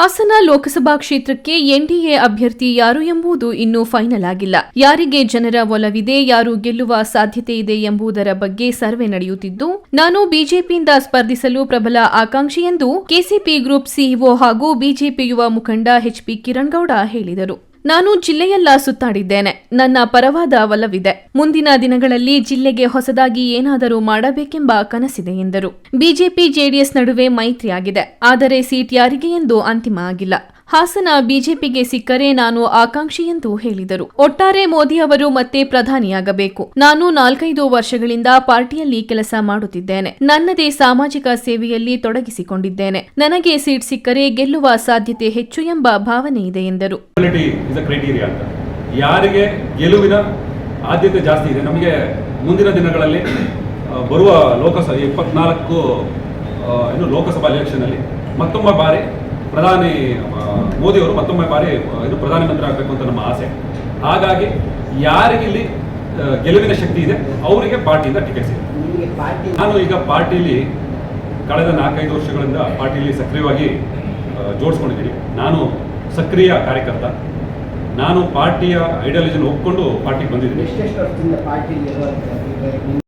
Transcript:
ಹಾಸನ ಲೋಕಸಭಾ ಕ್ಷೇತ್ರಕ್ಕೆ ಎನ್ಡಿಎ ಅಭ್ಯರ್ಥಿ ಯಾರು ಎಂಬುದು ಇನ್ನೂ ಫೈನಲ್ ಆಗಿಲ್ಲ. ಯಾರಿಗೆ ಜನರ ಒಲವಿದೆ, ಯಾರು ಗೆಲ್ಲುವ ಸಾಧ್ಯತೆ ಇದೆ ಎಂಬುದರ ಬಗ್ಗೆ ಸರ್ವೆ ನಡೆಯುತ್ತಿದ್ದು, ನಾನು ಬಿಜೆಪಿಯಿಂದ ಸ್ಪರ್ಧಿಸಲು ಪ್ರಬಲ ಆಕಾಂಕ್ಷಿ ಎಂದು ಕೆಸಿಪಿ ಗ್ರೂಪ್ ಸಿಇಒ ಹಾಗೂ ಬಿಜೆಪಿ ಯುವ ಮುಖಂಡ ಎಚ್ಪಿ ಕಿರಣ್ ಗೌಡ ಹೇಳಿದರು. ನಾನು ಜಿಲ್ಲೆಯೆಲ್ಲ ಸುತ್ತಾಡಿದ್ದೇನೆ. ನನ್ನ ಪರವಾದ ಒಲವಿದೆ ಮುಂದಿನ ದಿನಗಳಲ್ಲಿ ಜಿಲ್ಲೆಗೆ ಹೊಸದಾಗಿ ಏನಾದರೂ ಮಾಡಬೇಕೆಂಬ ಕನಸಿದೆ ಎಂದರು. ಬಿಜೆಪಿ ಜೆಡಿಎಸ್ ನಡುವೆ ಮೈತ್ರಿಯಾಗಿದೆ. ಆದರೆ ಸೀಟ್ ಯಾರಿಗೆ ಎಂದು ಅಂತಿಮ ಆಗಿಲ್ಲ. ಹಾಸನ ಬಿಜೆಪಿಗೆ ಸಿಕ್ಕರೆ ನಾನು ಆಕಾಂಕ್ಷಿ ಎಂದು ಹೇಳಿದರು. ಒಟ್ಟಾರೆ ಮೋದಿ ಅವರು ಮತ್ತೆ ಪ್ರಧಾನಿಯಾಗಬೇಕು. ನಾನು ನಾಲ್ಕೈದು ವರ್ಷಗಳಿಂದ ಪಾರ್ಟಿಯಲ್ಲಿ ಕೆಲಸ ಮಾಡುತ್ತಿದ್ದೇನೆ. ನನ್ನದೇ ಸಾಮಾಜಿಕ ಸೇವೆಯಲ್ಲಿ ತೊಡಗಿಸಿಕೊಂಡಿದ್ದೇನೆ. ನನಗೆ ಸೀಟ್ ಸಿಕ್ಕರೆ ಗೆಲ್ಲುವ ಸಾಧ್ಯತೆ ಹೆಚ್ಚು ಎಂಬ ಭಾವನೆ ಇದೆ ಎಂದರು. ಯಾರಿಗೆ ಗೆಲುವಿನ ಆದ್ಯತೆ ಜಾಸ್ತಿ ಇದೆ, ನಮಗೆ ಮುಂದಿನ ದಿನಗಳಲ್ಲಿ ಬರುವ ಲೋಕಸಭೆ ಇಪ್ಪತ್ನಾಲ್ಕು ಏನು ಲೋಕಸಭಾ ಎಲೆಕ್ಷನಲ್ಲಿ ಮತ್ತೊಮ್ಮೆ ಬಾರಿ ಪ್ರಧಾನಿ ಮೋದಿ ಮೋದಿಯವರು ಮತ್ತೊಮ್ಮೆ ಬಾರಿ ಇದು ಪ್ರಧಾನಮಂತ್ರಿ ಆಗಬೇಕು ಅಂತ ನಮ್ಮ ಆಸೆ. ಹಾಗಾಗಿ ಯಾರಿಗೆ ಇಲ್ಲಿ ಆ, ಗೆಲುವಿನ ಶಕ್ತಿ ಇದೆ ಅವರಿಗೆ ಪಾರ್ಟಿಯಿಂದ ಟಿಕೆಟ್ ಸಿಗುತ್ತೆ ನಾನು ಈಗ ಪಾರ್ಟಿಲಿ ಕಳೆದ ನಾಲ್ಕೈದು ವರ್ಷಗಳಿಂದ ಪಾರ್ಟಿಲಿ ಸಕ್ರಿಯವಾಗಿ ಜೋಡಿಸ್ಕೊಂಡಿದ್ದೀನಿ. ನಾನು ಸಕ್ರಿಯ ಕಾರ್ಯಕರ್ತ. ನಾನು ಪಾರ್ಟಿಯ ಐಡಿಯಾಲಜಿನ ಒಪ್ಕೊಂಡು ಪಾರ್ಟಿಗೆ ಬಂದಿದ್ದೀನಿ.